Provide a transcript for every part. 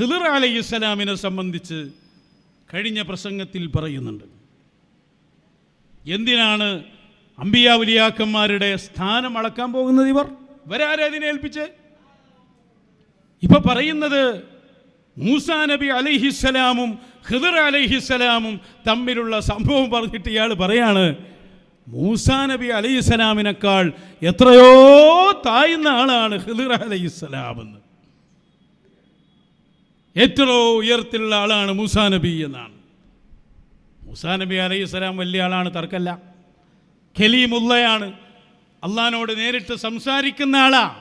ഖിദർ അലൈഹിസ്സലാമിനെ സംബന്ധിച്ച് കഴിഞ്ഞ പ്രസംഗത്തിൽ പറയുന്നുണ്ട്. എന്തിനാണ് അമ്പിയാവുലിയാക്കന്മാരുടെ സ്ഥാനം അളക്കാൻ പോകുന്നത് ഇവർ? ഇവരാരെ അതിനെ ഏൽപ്പിച്ച്? ഇപ്പൊ പറയുന്നത് മൂസാ നബി അലൈഹിസ്സലാമും ഖിദർ അലൈഹിസ്സലാമും തമ്മിലുള്ള സംഭവം പറഞ്ഞിട്ട് ഇയാൾ പറയാണ് മൂസാ നബി അലൈഹിസ്സലാമിനേക്കാൾ എത്രയോ താഴ്ന്ന ആളാണ് ഖിദർ അലൈഹിസ്സലാം എന്ന് എത്രയോ ഉയർത്തിലുള്ള ആളാണ് മൂസാ നബി എന്നാണ്. മൂസാ നബി അലൈഹി അലൈഹിസ്സലാം വലിയ ആളാണ് തർക്കല്ല. ഖലീമുള്ളയാണ് അള്ളഹാനോട് നേരിട്ട് സംസാരിക്കുന്ന ആളാ.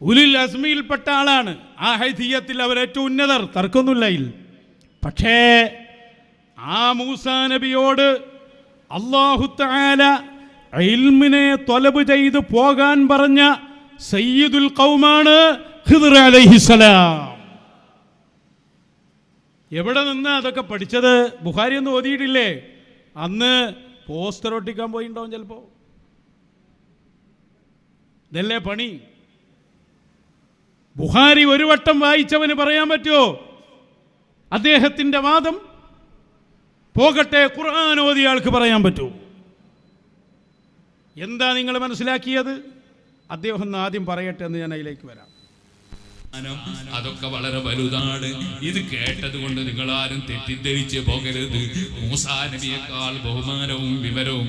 ഉലിൽ അസ്മിയിൽപ്പെട്ട ആളാണ്. ആ ഹൈഥീയത്തിൽ അവർ ഏറ്റവും ഉന്നതർ തർക്കമൊന്നുമില്ല പക്ഷേ ആ മൂസാ നബിയോട് അള്ളാഹു താല ഇൽമിനെ തൊലബ് ചെയ്ത് പോകാൻ പറഞ്ഞ സയ്യിദുൽ കൗമാണ് ഖിദർ അലൈഹിസ്സലാം എവിടെ നിന്ന് അതൊക്കെ പഠിച്ചത്? ബുഹാരി ഒന്നും ഓതിയിട്ടില്ലേ? അന്ന് പോസ്റ്റർ ഒട്ടിക്കാൻ പോയിണ്ടാവും ചിലപ്പോ. ഇതല്ലേ പണി? ബുഹാരി ഒരു വട്ടം വായിച്ചവന് പറയാൻ പറ്റുമോ അദ്ദേഹത്തിന്റെ വാദം പോകട്ടെ ഖുർആൻ ഓതിയാൾക്ക് പറയാൻ പറ്റൂ. എന്താ നിങ്ങൾ മനസ്സിലാക്കിയത്? അദ്ദേഹം ആദ്യം പറയട്ടെ എന്ന് ഞാൻ അതിലേക്ക് വരാം. അതൊക്കെ വളരെ വലുതാണ്. ഇത് കേട്ടത് കൊണ്ട് നിങ്ങൾ ആരും തെറ്റിദ്ധരിച്ച് പോകരുത്. മൂസാ നബിയേക്കാൾ ബഹുമാനവും വിവരവും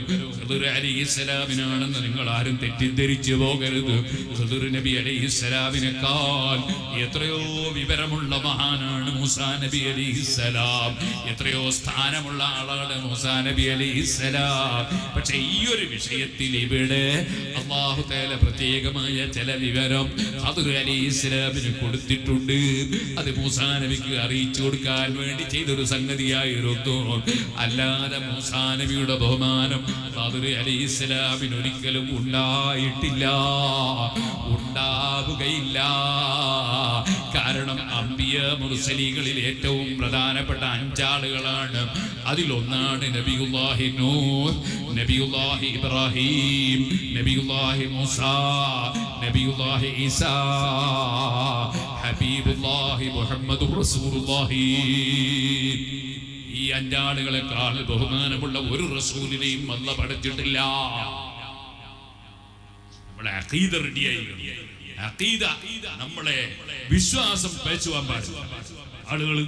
അലിഹിസ്സലാമിനാണെന്ന് നിങ്ങൾ ആരും തെറ്റിദ്ധരിച്ച് പോകരുത്. ഹദുർ നബി അലിഹിസ്സലാമിനേക്കാൾ എത്രയോ വിവരമുള്ള മഹാനാണ് മൂസാ നബി അലിഹിസ്സലാം എത്രയോ സ്ഥാനമുള്ള ആളാണ് മൂസാ നബി അലിഹിസ്സലാം പക്ഷെ ഈ ഒരു വിഷയത്തിൽ ഇവിടെ അള്ളാഹു തേല പ്രത്യേകമായ ചില വിവരം ഖദർ അലിഹിസ്സലാമിന് കൊടുത്തിട്ടുണ്ട്. അത് മൂസാ നബിക്ക് അറിയിച്ചു കൊടുക്കാൻ വേണ്ടി ചെയ്തൊരു സംഗതിയായിരുന്നു അല്ലാതെ മൂസാ നബിയുടെ ബഹുമാനം അലി ഇസ്ലാമിന് ഒരിക്കലും ഉണ്ടായിട്ടില്ല. ഉണ്ടാവുകയില്ല. കാരണം അമ്പിയ മുർസലികളിൽ ഏറ്റവും പ്രധാനപ്പെട്ട അഞ്ചാളുകളാണ്. അതിലൊന്നാണ് നബിയുല്ലാഹി നൂർ നബിയുല്ലാഹി ഇബ്രാഹിം നബിയുല്ലാഹി മൂസ നബിയുല്ലാഹി ഈസാ ഹബീബുല്ലാഹി മുഹമ്മദ് റസൂലുള്ളാഹി. ഈ അഞ്ചാളുകളെക്കാൾ ബഹുമാനമുള്ള ഒരു റസൂലിനെയും വന്ന പഠിച്ചിട്ടില്ല നമ്മളെ അഖീദ റെഡിയായി. നമ്മളെ വിശ്വാസം പേച്ചുവാൻ പാടില്ല. ആളുകൾ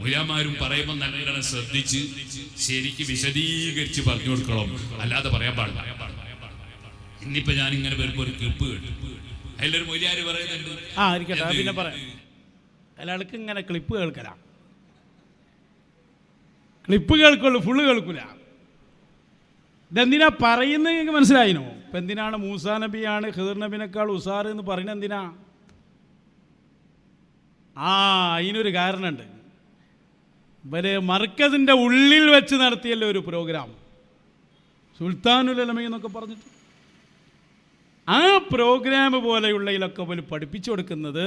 മുയാമാരും പറയുമ്പോൾ നല്ലവണ്ണം ശ്രദ്ധിച്ച് ശരിക്ക് വിശദീകരിച്ച് പറഞ്ഞു കൊടുക്കണം. അല്ലാതെ പറയാൻ പാടില്ല. ഇന്നിപ്പോ ഞാൻ ഇങ്ങനെ വരുമ്പോ ഒരു ക്ലിപ്പ് കേട്ടു. അതിലൊരു മൊയ്യാര് പറയുന്നുണ്ട്. ആ ഇരിക്കട്ടെ? പിന്നെ പറയാം. അയാൾക്ക് ഇങ്ങനെ ക്ലിപ്പ് കേൾക്കലാം. ക്ലിപ്പ് കേൾക്കുള്ളൂ ഫുള്ള് കേൾക്കൂല. ഇതെന്തിനാ പറയുന്നത് നിങ്ങൾക്ക് മനസ്സിലായിനോ? ഇപ്പം എന്തിനാണ് മൂസാ നബിയാണ് ഹിദർ നബിനേക്കാൾ ഉസാർ എന്ന് പറയുന്നത് എന്തിനാ? ആ അതിനൊരു കാരണമുണ്ട്. ഇവർ മർക്കസിന്റെ ഉള്ളിൽ വെച്ച് നടത്തിയല്ലോ ഒരു പ്രോഗ്രാം. സുൽത്താനുൽ അലമി എന്നൊക്കെ പറഞ്ഞിട്ട്. ആ പ്രോഗ്രാം പോലെയുള്ളതിലൊക്കെ പോലും പഠിപ്പിച്ചു കൊടുക്കുന്നത്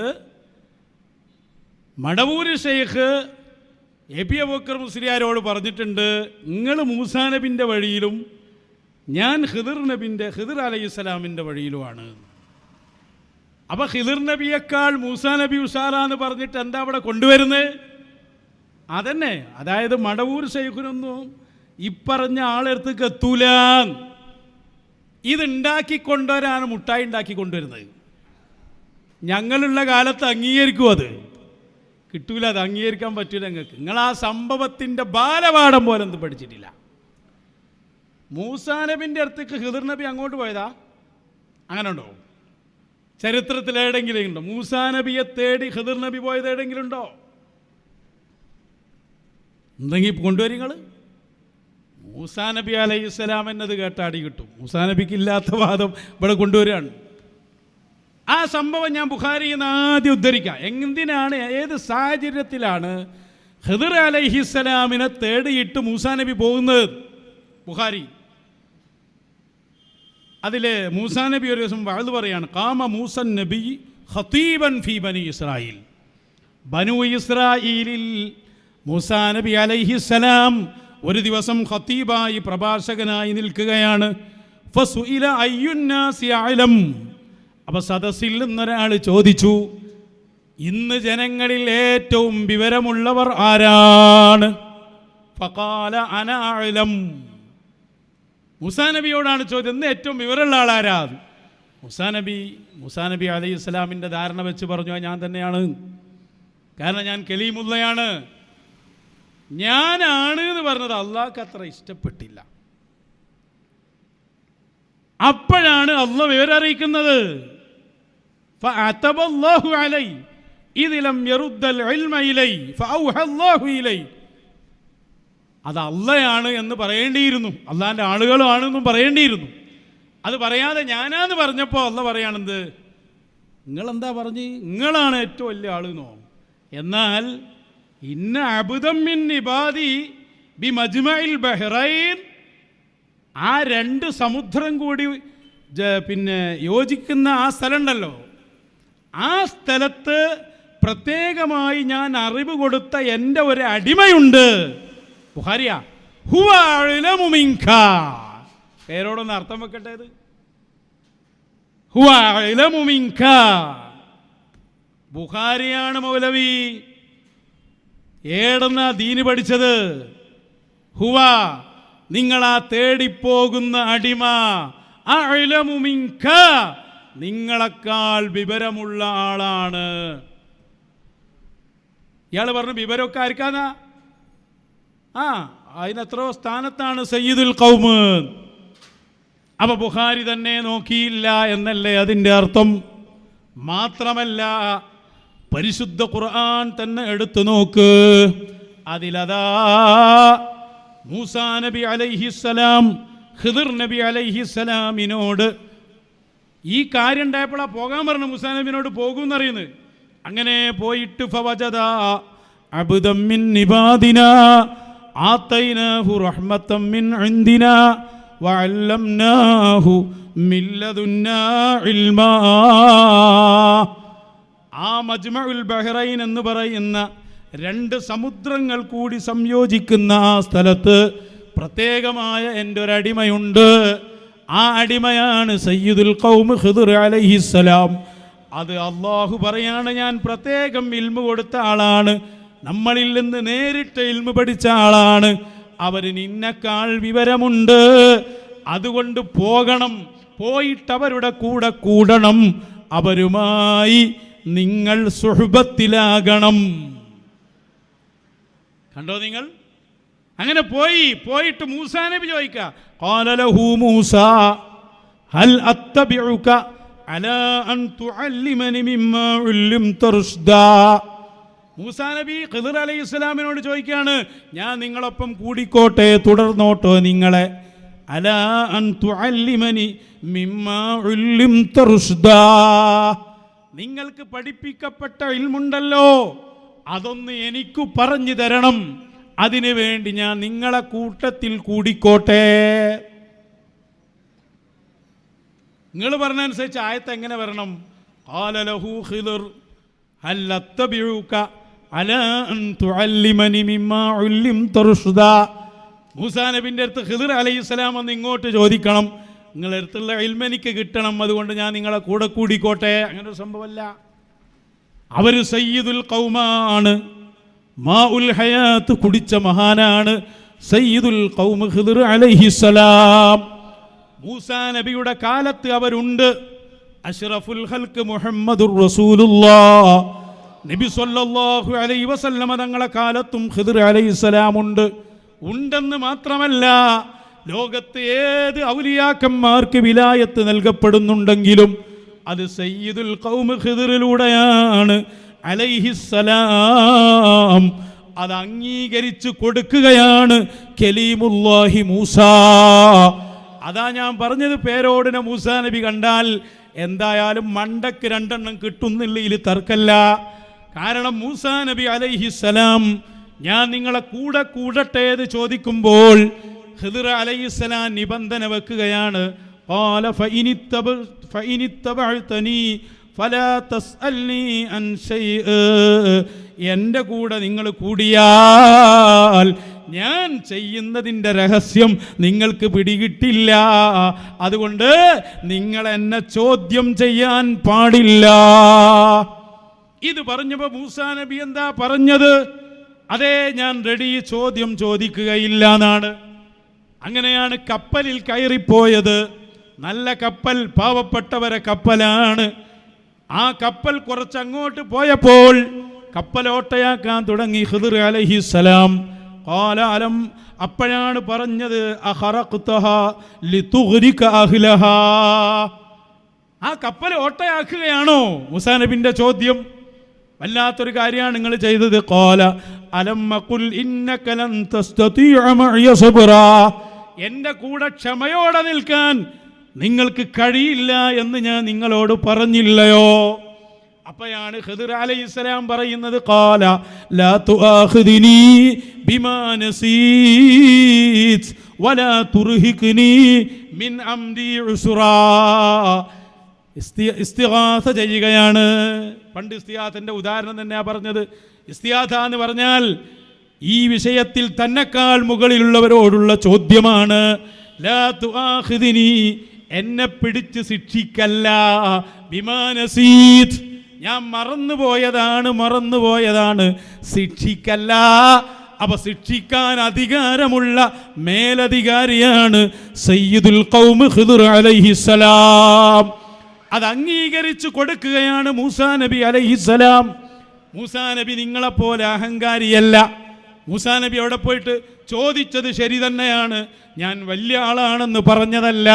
മടവൂര് ഷെയ്ഖ് എ പി അബൂക്കർ മുസ്ലിയാരോട് പറഞ്ഞിട്ടുണ്ട് നിങ്ങൾ മൂസാനബിന്റെ വഴിയിലും ഞാൻ ഹിദിർ നബിന്റെ ഹിദിർ അലൈഹിസ്സലാമിന്റെ വഴിയിലുമാണ്. അപ്പോൾ ഹിദിർ നബിയേക്കാൾ മൂസാ നബി ഉഷാറാന്ന് പറഞ്ഞിട്ട് എന്താ അവിടെ കൊണ്ടുവരുന്നത് അതന്നെ. അതായത് മടവൂർ ശൈഖുനൊന്നും ഇപ്പറഞ്ഞ ആളെടുത്തേക്ക് എത്തൂല. ഇതുണ്ടാക്കി കൊണ്ടുവരാണ് മുട്ടായി ഉണ്ടാക്കി കൊണ്ടുവരുന്നത്. ഞങ്ങളുള്ള കാലത്ത് അംഗീകരിക്കും അത്. കിട്ടൂല അത് അംഗീകരിക്കാൻ പറ്റൂല നിങ്ങൾക്ക് നിങ്ങൾ ആ സംഭവത്തിന്റെ ബാലപാഠം പോലെ ഒന്നും പഠിച്ചിട്ടില്ല. മൂസാ നബിന്റെ അടുത്തേക്ക് ഹിദർ നബി അങ്ങോട്ട് പോയതാ? അങ്ങനെ ഉണ്ടോ ചരിത്രത്തിൽ ഏടെങ്കിലും ഉണ്ടോ? മൂസാ നബിയെ തേടി ഹിദർ നബി പോയത് ഏടെങ്കിലും ഉണ്ടോ? എന്തെങ്കിൽ കൊണ്ടുവരും നിങ്ങൾ മൂസാ നബി അലൈഹി സ്വലാം എന്നത് കേട്ടാടി കിട്ടും. മൂസാ നബിക്ക് ഇല്ലാത്ത വാദം ഇവിടെ കൊണ്ടുവരികയാണ്. ആ സംഭവം ഞാൻ ബുഖാരിയിൽ നിന്ന് ആദ്യം ഉദ്ധരിക്കാം. എന്തിനാണ് ഏത് സാഹചര്യത്തിലാണ് ഖിദർ അലൈഹിസ്സലാമിനെ തേടിയിട്ട് മൂസാ നബി പോകുന്നത്? ബുഖാരി. അതിൽ മൂസാ നബി ഒരു ദിവസം വാഴ്ന്നു പറയാണ് കാമ മൂസൻ നബി ഖതീബൻ ഫി ബനി ഇസ്രായേൽ. ബനു ഇസ്രായേലിൽ മൂസാ നബി അലൈഹി സലാം ഒരു ദിവസം ഹത്തീബായി പ്രഭാഷകനായി നിൽക്കുകയാണ്. അപ്പൊ സദസ്സിൽ നിന്നൊരാൾ ചോദിച്ചു ഇന്ന് ജനങ്ങളിൽ ഏറ്റവും വിവരമുള്ളവർ ആരാണ്? ഫകാല അനാഴലം മുസാ നബിയോടാണ് ചോദ്യം. ഇന്ന് ഏറ്റവും വിവരമുള്ള ആളാരാ മുസാ നബി മുസാ നബി അലൈഹി ഇസ്ലാമിന്റെ ധാരണ വെച്ച് പറഞ്ഞു ഞാൻ തന്നെയാണ്. കാരണം ഞാൻ കലീമുള്ളയാണ്. ഞാനാണ് എന്ന് പറഞ്ഞത് അള്ളാഹ്ക്ക് അത്ര ഇഷ്ടപ്പെട്ടില്ല. അപ്പോഴാണ് അള്ള വിവരം അറിയിക്കുന്നത്. അത് അള്ളയാണ് എന്ന് പറയേണ്ടിയിരുന്നു. അള്ളാന്റെ ആളുകളുമാണെന്നും പറയേണ്ടിയിരുന്നു. അത് പറയാതെ ഞാനാന്ന് പറഞ്ഞപ്പോൾ അള്ള പറയാണെന്ത് നിങ്ങളെന്താ പറഞ്ഞ്? നിങ്ങളാണ് ഏറ്റവും വലിയ ആളെന്നോ എന്നാൽ ഇന്ന അബുദമ്മിൻ നിബാദി ബി മജ്മയിൽ ബഹ്റൈൻ. ആ രണ്ട് സമുദ്രം കൂടി പിന്നെ യോജിക്കുന്ന ആ സ്ഥലമുണ്ടല്ലോ. ആ സ്ഥലത്ത് പ്രത്യേകമായി ഞാൻ അറിവ് കൊടുത്ത എന്റെ ഒരു അടിമയുണ്ട്. പേരോടൊന്ന് അർത്ഥം വെക്കട്ടെ ഇത്. ബുഹാരിയാണ് മൗലവി. ഏടന്ന ദീന് പഠിച്ചത്? ഹുവ നിങ്ങളാ തേടിപ്പോകുന്ന അടിമ. അഴിലമുമിങ്ക. നിങ്ങളെക്കാൾ വിവരമുള്ള ആളാണ്. ഇയാൾ പറഞ്ഞു വിവരമൊക്കെ ആർക്കാന്നാ? ആ അതിനെത്രയോ സ്ഥാനത്താണ് സയ്യിദുൽ കൗമ് അപ്പൊ ബുഹാരി തന്നെ നോക്കിയില്ല എന്നല്ലേ അതിന്റെ അർത്ഥം? മാത്രമല്ല പരിശുദ്ധ ഖുർആൻ തന്നെ എടുത്തു നോക്ക്. അതിലതാ മൂസാ നബി അലൈഹിസ്സലാം ഹിദിർ നബി അലൈഹിസ്സലാമിനോട് ഈ കാര്യം ഉണ്ടായപ്പോഴാണ് പോകാൻ പറഞ്ഞു മുസാ നബിനോട് പോകും എന്നറിയുന്നത് അങ്ങനെ പോയിട്ട് ഫവജദ അബുദമ്മിൻ മിൻ ആതൈനാഹു റഹ്മത്തം മിൻ വഅല്ലംനാഹു മിൻ ലദുന്നാ ഇൽമാ. ആ മജ്മഉൽ ബഹ്റൈൻ എന്ന് പറയുന്ന രണ്ട് സമുദ്രങ്ങൾ കൂടി സംയോജിക്കുന്ന ആ സ്ഥലത്ത് പ്രത്യേകമായ എന്റെ ഒരു അടിമയുണ്ട്. ആ അടിമയാണ് സയ്യിദുൽ കൗമ് ഖിദർ അലൈഹിസ്സലാം. അത് അള്ളാഹു പറയാണ് ഞാൻ പ്രത്യേകം ഇൽമു കൊടുത്ത ആളാണ്. നമ്മളിൽ നിന്ന് നേരിട്ട് ഇൽമ പഠിച്ച ആളാണ്. അവരിന് ഇന്നക്കാൾ വിവരമുണ്ട്. അതുകൊണ്ട് പോകണം. പോയിട്ട് അവരുടെ കൂടെ കൂടണം. അവരുമായി നിങ്ങൾ സുഹൃബത്തിലാകണം കണ്ടോ നിങ്ങൾ? അങ്ങനെ പോയി പോയിട്ട് മൂസ നബി ചോദിക്കുക മൂസ ഹൽ അൻ തുഅല്ലിമനി മൂസാ നബി ഖിദർ അലൈഹി ഇസ്ലാമിനോട് ചോദിക്കുകയാണ് ഞാൻ നിങ്ങളൊപ്പം കൂടിക്കോട്ടെ തുടർന്നോട്ടോ നിങ്ങളെ? അലാ അൻ തുഅല്ലിമനി മിമ്മാ നിങ്ങൾക്ക് പഠിപ്പിക്കപ്പെട്ട ഇൽമുണ്ടല്ലോ അതൊന്ന് എനിക്ക് പറഞ്ഞു തരണം. അതിനു വേണ്ടി ഞാൻ നിങ്ങളെ കൂട്ടത്തിൽ കൂടിക്കോട്ടെ. നിങ്ങൾ പറഞ്ഞനുസരിച്ച് ആയത്ത് എങ്ങനെ വരണം? ഖിദർ അല്ലത്തബിഴുക്ക മൂസാനബിന്റെ അടുത്ത് ഹിദർ അലൈഹി സ്വലാം ഇങ്ങോട്ട് ചോദിക്കണം. നിങ്ങളുടെ അടുത്തുള്ള ഇൽമെനിക്ക് കിട്ടണം. അതുകൊണ്ട് ഞാൻ നിങ്ങളെ കൂടെ കൂടിക്കോട്ടെ. അങ്ങനെ ഒരു സംഭവമല്ല. അവർ സയ്യിദുൽ കൗമാണ് മാ ഉൽ ഹയാത്ത് കുടിച്ച മഹാനാണ് സയ്യിദുൽ കൗമ ഹിദർ അലൈഹിസ്സലാം മൂസാ നബിയുടെ കാലത്ത് അവരുണ്ട്. അഷ്റഫുൽ ഹൽക്ക് മുഹമ്മദുർ റസൂലുള്ളാഹ് നബി സല്ലല്ലാഹു അലൈഹി വസല്ലമ തങ്ങളെ കാലത്തും ഖിദർ സലാം ഉണ്ട്. ഉണ്ടെന്ന് മാത്രമല്ല ലോകത്ത് ഏത് ഔലിയാക്കന്മാർക്ക് വിലായത്ത് നൽകപ്പെടുന്നുണ്ടെങ്കിലും അത് സയ്യിദുൽ കൗമ് ഖിദറിലൂടെയാണ്. അലൈഹിസ്സലാം അത് അംഗീകരിച്ചു കൊടുക്കുകയാണ്. കലീമുല്ലാഹി മൂസ. അതാ ഞാൻ പറഞ്ഞത് പേരോടിനെ മൂസാ നബി കണ്ടാൽ. എന്തായാലും മണ്ടക്ക് രണ്ടെണ്ണം കിട്ടുന്നില്ല ഇതിൽ തർക്കല്ല. കാരണം മൂസാ നബി അലൈഹിസ്സലാം ഞാൻ നിങ്ങളെ കൂടെ കൂടട്ടെ എന്ന് ചോദിക്കുമ്പോൾ ഹിദർ അലൈഹിസ്സലാം നിബന്ധന വെക്കുകയാണ്. എന്റെ കൂടെ നിങ്ങൾ കൂടിയാൽ ഞാൻ ചെയ്യുന്നതിന്റെ രഹസ്യം നിങ്ങൾക്ക് പിടികിട്ടില്ല. അതുകൊണ്ട് നിങ്ങൾ എന്നെ ചോദ്യം ചെയ്യാൻ പാടില്ല. ഇത് പറഞ്ഞപ്പോൾ മൂസാ നബി എന്താ പറഞ്ഞത്? അതേ ഞാൻ റെഡി ചോദ്യം ചോദിക്കുകയില്ല എന്നാണ്. അങ്ങനെയാണ് കപ്പലിൽ കയറിപ്പോയത്. നല്ല കപ്പൽ പാവപ്പെട്ടവരെ കപ്പലാണ്. ആ കപ്പൽ കുറച്ച് അങ്ങോട്ട് പോയപ്പോൾ കപ്പലോട്ടയാക്കാൻ തുടങ്ങി ഖിദർ അലഹിസലാം ഖാല അലം അപ്പോഴാണ് പറഞ്ഞത് ആ കപ്പൽ ഓട്ടയാക്കുകയാണോ മുസാനബിന്റെ ചോദ്യം? വല്ലാത്തൊരു കാര്യമാണ് നിങ്ങൾ ചെയ്തത്. കോല അലമ്മക്കുൽ ഇന്ന തസ്തതീഅ മഅയ സബ്റാ. എന്റെ കൂടെ ക്ഷമയോടെ നിൽക്കാൻ നിങ്ങൾക്ക് കഴിയില്ല എന്ന് ഞാൻ നിങ്ങളോട് പറഞ്ഞില്ലയോ? അപ്പോഴാണ് അലൈഹി ഇസ്ലാം പറയുന്നത് ഖാല ലാ ബിമാ നസീത് വലാ മിൻ ഇസ്തി- ഇസ്തിഗാസ ചെയ്യുകയാണ് പണ്ട് ഇസ്തിയാത്തിന്റെ ഉദാഹരണം തന്നെയാ പറഞ്ഞത്. ഇസ്തിഹാസ എന്ന് പറഞ്ഞാൽ ഈ വിഷയത്തിൽ തന്നെക്കാൾ മുകളിലുള്ളവരോടുള്ള ചോദ്യമാണ്. എന്നെ പിടിച്ച് ശിക്ഷിക്കല്ല. വിമാനസീത് ഞാൻ മറന്നുപോയതാണ് മറന്നുപോയതാണ്. ശിക്ഷിക്കല്ല. അപ്പൊ ശിക്ഷിക്കാൻ അധികാരമുള്ള മേലധികാരിയാണ് സയ്യിദുൽ കൗമ ഖിദ്ർ അലൈഹിസ്സലാം. അത് അംഗീകരിച്ചു കൊടുക്കുകയാണ് മൂസാ നബി അലൈഹിസ്സലാം മൂസാ നബി നിങ്ങളെപ്പോലെ അഹങ്കാരിയല്ല. മൂസാ നബി അവിടെ പോയിട്ട് ചോദിച്ചത് ശരി തന്നെയാണ്. ഞാൻ വലിയ ആളാണെന്ന് പറഞ്ഞതല്ല.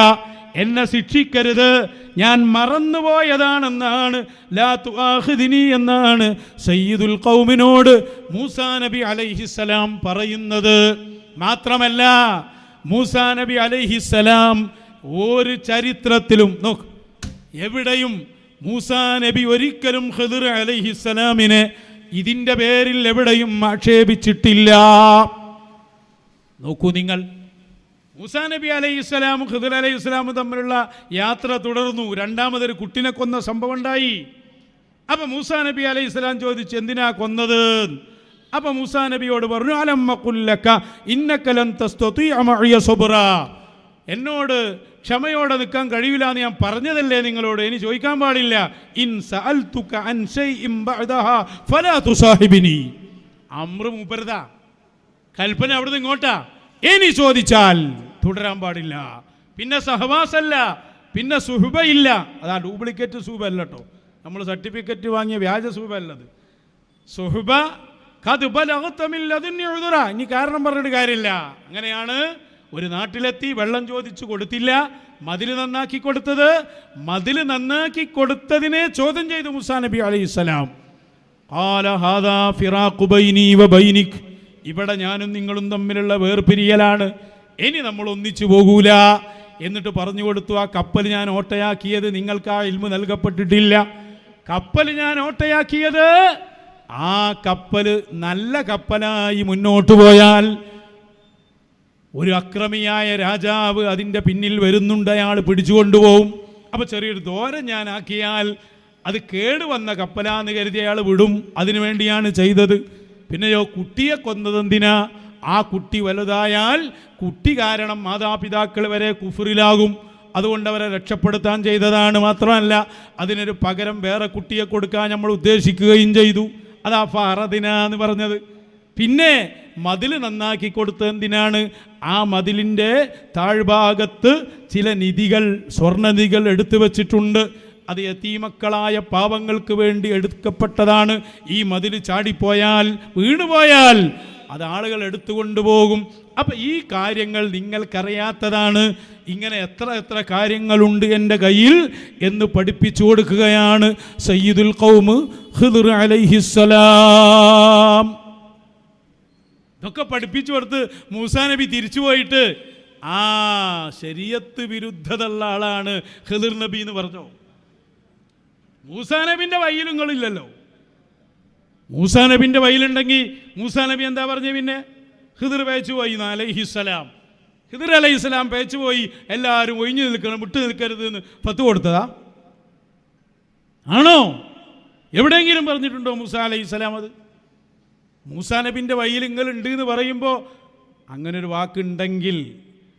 എന്നെ ശിക്ഷിക്കരുത്. ഞാൻ മറന്നുപോയതാണെന്നാണ്. ലാ തുആഖിദിനി എന്നാണ് സയ്യിദുൽ കൗമിനോട് മൂസാ നബി അലൈഹിസ്സലാം പറയുന്നത്. മാത്രമല്ല മൂസാ നബി അലൈഹിസ്സലാം ഒരു ചരിത്രത്തിലും നോക്ക് എവിടെയും മൂസാ നബി ഒരിക്കലും ഖദിർ അലൈഹിസ്സലാമിനെ ഇതിന്റെ പേരിൽ എവിടെയും ആക്ഷേപിച്ചിട്ടില്ല. നോക്കൂ നിങ്ങൾ. മൂസാ നബി അലൈഹി സ്വലാമും ഖിദർ അലൈഹി തമ്മിലുള്ള യാത്ര തുടർന്നു. രണ്ടാമതൊരു കുട്ടിനെ കൊന്ന സംഭവം ഉണ്ടായി. അപ്പൊ മൂസാ നബി അലൈഹി ചോദിച്ചു എന്തിനാ കൊന്നത്? അപ്പൊ മൂസാ നബിയോട് പറഞ്ഞു അലമ്മക്കുല്ലക്ക കുല്ലക്ക ഇന്നക്കലം മഅയ സബ്റ. എന്നോട് ക്ഷമയോടെ നിൽക്കാൻ കഴിയില്ല എന്ന് ഞാൻ പറഞ്ഞതല്ലേ നിങ്ങളോട്? ഇനി ചോദിക്കാൻ പാടില്ല. അമ്ര മുപരദ കൽപ്പന അവിടുന്ന് ഇങ്ങോട്ടാ. ഇനി ചോദിച്ചാൽ തുടരാൻ പാടില്ല. പിന്നെ സഹവാസല്ല പിന്നെ സുഹുബയില്ല. അതാ ഡ്യൂപ്ലിക്കേറ്റ് സൂബ അല്ല കേട്ടോ നമ്മൾ സർട്ടിഫിക്കറ്റ് വാങ്ങിയ വ്യാജ സൂബ അല്ലത് സുഹുബ കതുബലകത്തമില്ലതിനുതറ ഇനി കാരണം പറഞ്ഞിട്ട് കാര്യമില്ല. അങ്ങനെയാണ് ഒരു നാട്ടിലെത്തി വെള്ളം ചോദിച്ചു കൊടുത്തില്ല. മതിൽ നന്നാക്കി കൊടുത്തത്. മതിൽ നന്നാക്കി കൊടുത്തതിനെ ചോദ്യം ചെയ്തു മുസാ നബി വ ഇവിടെ ഞാനും നിങ്ങളും തമ്മിലുള്ള വേർപിരിയലാണ്. ഇനി നമ്മൾ ഒന്നിച്ചു പോകൂല. എന്നിട്ട് പറഞ്ഞു കൊടുത്തു ആ കപ്പൽ ഞാൻ ഓട്ടയാക്കിയത് നിങ്ങൾക്ക് ആ ഇൽമു നൽകപ്പെട്ടിട്ടില്ല. കപ്പൽ ഞാൻ ഓട്ടയാക്കിയത് ആ കപ്പൽ നല്ല കപ്പലായി മുന്നോട്ട് പോയാൽ ഒരു അക്രമിയായ രാജാവ് അതിന്റെ പിന്നിൽ വരുന്നുണ്ട് അയാൾ പിടിച്ചുകൊണ്ടുപോകും. അപ്പോൾ ചെറിയൊരു ദോരം ഞാൻ ആക്കിയാൽ അത് കേടുവന്ന കപ്പലാന്ന് കരുതി അയാൾ വിടും. അതിനുവേണ്ടിയാണ് ചെയ്തത്. പിന്നെയോ കുട്ടിയെ കൊന്നതെന്തിനാ? ആ കുട്ടി വലുതായാൽ കുട്ടി കാരണം മാതാപിതാക്കൾ വരെ കുഫറിലാകും. അതുകൊണ്ട് അവരെ രക്ഷപ്പെടുത്താൻ ചെയ്തതാണ് മാത്രമല്ല അതിനൊരു പകരം വേറെ കുട്ടിയെ കൊടുക്കാൻ നമ്മൾ ഉദ്ദേശിക്കുകയും ചെയ്തു. അതാ ഫറദിന എന്ന് പറഞ്ഞത്. പിന്നെ മതിൽ നന്നാക്കി കൊടുത്ത എന്തിനാണ്? ആ മതിലിന്റെ താഴ്ഭാഗത്ത് ചില നിധികൾ സ്വർണനിധികൾ എടുത്തു വച്ചിട്ടുണ്ട്. അത് യത്തീമക്കളായ പാവങ്ങൾക്ക് വേണ്ടി എടുക്കപ്പെട്ടതാണ്. ഈ മതിൽ ചാടിപ്പോയാൽ വീണുപോയാൽ അത് ആളുകൾ എടുത്തുകൊണ്ടുപോകും അപ്പം ഈ കാര്യങ്ങൾ നിങ്ങൾക്കറിയാത്തതാണ്. ഇങ്ങനെ എത്ര എത്ര കാര്യങ്ങളുണ്ട് എന്റെ കയ്യിൽ എന്ന് പഠിപ്പിച്ചു കൊടുക്കുകയാണ് സയ്യിദുൽ കൗമ് ഹിദുർ അലൈഹിസ്സലാം. ഇതൊക്കെ പഠിപ്പിച്ചു കൊടുത്ത് മൂസാ നബി തിരിച്ചു പോയിട്ട് ആ ശരീരത്ത് വിരുദ്ധതയുള്ള ആളാണ് ഖിദിർ നബി എന്ന് പറഞ്ഞോ? മൂസാ നബിന്റെ വയ്യിലുങ്ങളില്ലല്ലോ മൂസാ നബിന്റെ വയ്യിലുണ്ടെങ്കിൽ മൂസാ നബി എന്താ പറഞ്ഞു പിന്നെ? ഖിദിർ പേച്ചു പോയി അലൈഹിസ്സലാം ഖിദിർ അലൈഹിസ്സലാം പേച്ചു പോയി എല്ലാവരും ഒഴിഞ്ഞു നിൽക്കണം വിട്ടു നിൽക്കരുത് എന്ന് പത്ത് കൊടുത്തതാ? ആണോ? എവിടെയെങ്കിലും പറഞ്ഞിട്ടുണ്ടോ മൂസ അലൈഹിസ്സലാം അത്? മൂസാ നബിന്റെ വയ്യിൽ ഇങ്ങളുണ്ട് എന്ന് പറയുമ്പോൾ അങ്ങനൊരു വാക്കുണ്ടെങ്കിൽ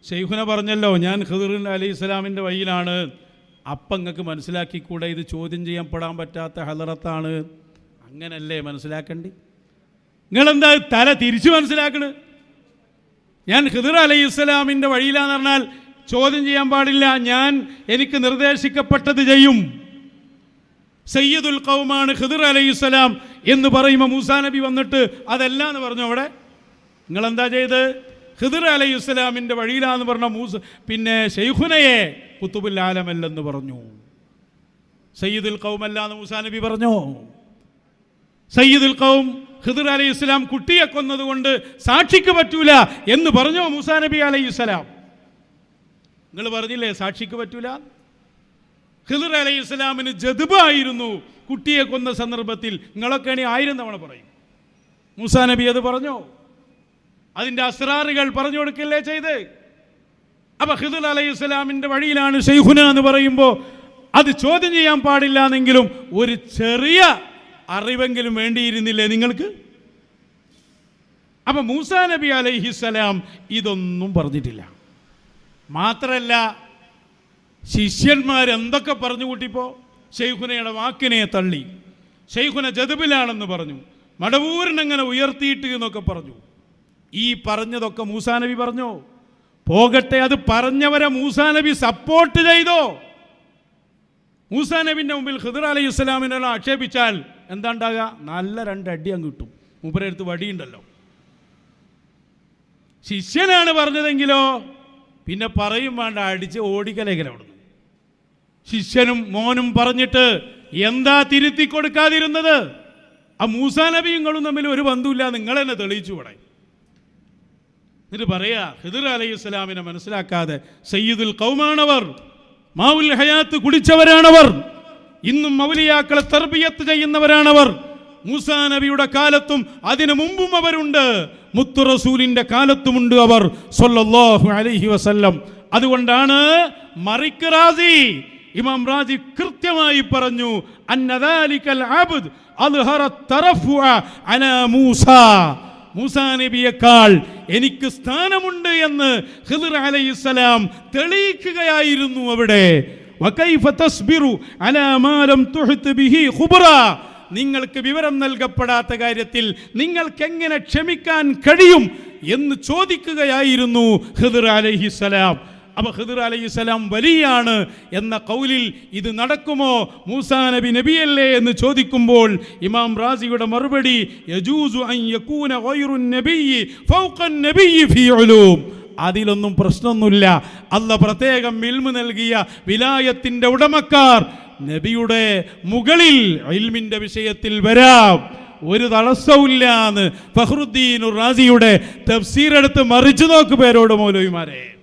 ഷെയ്ഖുന പറഞ്ഞല്ലോ ഞാൻ ഖിദിർ അലൈഹി ഇസ്ലാമിന്റെ വയ്യിലാണ് അപ്പം നിങ്ങൾക്ക് മനസ്സിലാക്കിക്കൂടെ? ഇത് ചോദ്യം ചെയ്യാൻ പെടാൻ പറ്റാത്ത ഹലറത്താണ്. അങ്ങനല്ലേ മനസ്സിലാക്കണ്ടി? നിങ്ങളെന്താ തല തിരിച്ചു മനസ്സിലാക്കണ്? ഞാൻ ഖിദർ അലൈഹി ഇസ്ലാമിന്റെ വഴിയിലാന്ന് പറഞ്ഞാൽ ചോദ്യം ചെയ്യാൻ പാടില്ല. ഞാൻ എനിക്ക് നിർദ്ദേശിക്കപ്പെട്ടത് ചെയ്യും. സയ്യിദുൽ കൗമാണ് ഖിദർ അലൈഹി സ്വലാം എന്ന് പറയുമ്പോൾ മൂസാ നബി വന്നിട്ട് അതല്ല എന്ന് പറഞ്ഞു അവിടെ? നിങ്ങളെന്താ ചെയ്ത്? ഹിദർ അലൈഹി ഇസ്ലാമിന്റെ വഴിയിലാന്ന് പറഞ്ഞ മൂസ പിന്നെ ഷെയ്ഖുനയെ കുത്തുബുൽ ആലമല്ലെന്ന് പറഞ്ഞു. സയ്യിദുൽ കൗം അല്ല എന്ന് മൂസാ നബി പറഞ്ഞു. സയ്യിദുൽ കൗം ഹിദർ അലൈഹി ഇസ്ലാം കുട്ടിയെ കൊന്നതുകൊണ്ട് സാക്ഷിക്ക് പറ്റൂല എന്ന് പറഞ്ഞു മൂസാ നബി അലൈഹി സ്വലാം നിങ്ങൾ പറഞ്ഞില്ലേ സാക്ഷിക്ക് പറ്റൂല? ഖിദർ അലൈഹി ഇസ്ലാമിന് ജതുബായിരുന്നു കുട്ടിയെ കൊന്ന സന്ദർഭത്തിൽ. നിങ്ങളൊക്കെ ആണെങ്കിൽ ആയിരം തവണ പറയും. മൂസാ നബി അത് പറഞ്ഞോ? അതിന്റെ അസ്രാറുകൾ പറഞ്ഞു കൊടുക്കല്ലേ ചെയ്ത്? അപ്പൊ ഖിദർ അലൈഹി ഇസ്ലാമിന്റെ വഴിയിലാണ് ഷെയ്ഖുന എന്ന് പറയുമ്പോൾ അത് ചോദ്യം ചെയ്യാൻ പാടില്ല എന്നെങ്കിലും ഒരു ചെറിയ അറിവെങ്കിലും വേണ്ടിയിരുന്നില്ലേ നിങ്ങൾക്ക്? അപ്പൊ മൂസാ നബി അലൈഹിസ്സലാം ഇതൊന്നും പറഞ്ഞിട്ടില്ല. മാത്രല്ല ശിഷ്യന്മാർ എന്തൊക്കെ പറഞ്ഞു കൂട്ടിപ്പോ? ഷെയ്ഖുനയുടെ വാക്കിനെ തള്ളി. ഷെയ്ഖുന ജതുബിലാണെന്ന് പറഞ്ഞു. മടവൂരിനങ്ങനെ ഉയർത്തിയിട്ട് എന്നൊക്കെ പറഞ്ഞു. ഈ പറഞ്ഞതൊക്കെ മൂസാനബി പറഞ്ഞോ? പോകട്ടെ അത് പറഞ്ഞവരെ മൂസാനബി സപ്പോർട്ട് ചെയ്തോ? മൂസാനബിന്റെ മുമ്പിൽ ഖിദർ അലൈഹി ഇസ്ലാമിനെല്ലാം ആക്ഷേപിച്ചാൽ എന്താ ഉണ്ടാകുക നല്ല രണ്ടടി അങ്ങ് കിട്ടും. മൂപ്പരെടുത്ത് വടിയുണ്ടല്ലോ. ശിഷ്യനാണ് പറഞ്ഞതെങ്കിലോ? പിന്നെ പറയും വേണ്ട അടിച്ച് ഓടിക്കലേക്കല അവിടുന്ന് ശിഷ്യനും മോനും പറഞ്ഞിട്ട് എന്താ തിരുത്തി കൊടുക്കാതിരുന്നത്? ആ മൂസാ നബിയും തമ്മിൽ ഒരു ബന്ധമില്ല നിങ്ങൾ തന്നെ തെളിയിച്ചു കൂടെ. എന്നിട്ട് പറയാ ഹിദർ അലൈഹി സ്വലാമിനെ മനസ്സിലാക്കാതെ സയ്യിദുൽ കൗമാണവർ മാവുൽ ഹയാത്ത് കുടിച്ചവരാണവർ ഇന്നും മൗലിയാക്കളെ തർബിയത്ത് ചെയ്യുന്നവരാണവർ. മൂസാ നബിയുടെ കാലത്തും അതിനു മുമ്പും അവരുണ്ട്. മുത്തു റസൂലിന്റെ കാലത്തുമുണ്ട് അവർ. സൊല്ലാഹു അലൈഹി വസല്ലം. അതുകൊണ്ടാണ് മറിക്ക് റാസി ഇമാം റാജി കൃത്യമായി പറഞ്ഞു അന്നദാലിക്കൽ അബ്ദ് അൽഹറ തറഫുഅ അലാ മൂസ. നബിയേക്കാൾ എനിക്ക് സ്ഥാനമുണ്ട് എന്ന് ഖിദർ അലൈഹിസ്സലാം തെളിയിക്കുകയായിരുന്നു അവിടെ. നിങ്ങൾക്ക് വിവരം നൽകപ്പെടാത്ത കാര്യത്തിൽ നിങ്ങൾക്ക് എങ്ങനെ ക്ഷമിക്കാൻ കഴിയും എന്ന് ചോദിക്കുകയായിരുന്നു ഖിദർ അലൈഹിസ്സലാം അപ്പൊ ഹിദർ അലൈഹിസ്സലാം വലിയാണ് എന്ന കൗലിൽ ഇത് നടക്കുമോ? മൂസാ നബി നബിയല്ലേ എന്ന് ചോദിക്കുമ്പോൾ ഇമാം റാസിയുടെ മറുപടി യജൂസു അൻ യകൂന ഫീ ഉലൂം. അതിലൊന്നും പ്രശ്നമൊന്നുമില്ല. അല്ല പ്രത്യേകം മിൽമ് നൽകിയ വിലായത്തിന്റെ ഉടമക്കാർ നബിയുടെ മുകളിൽ ഇൽമിന്റെ വിഷയത്തിൽ വരാം. ഒരു തടസ്സവുമില്ല എന്ന് ഫഹ്റുദ്ദീൻ റാസിയുടെ തഫ്സീർ എടുത്ത് മറിച്ചു നോക്ക് പേരോട് മൗലവിമാരെ.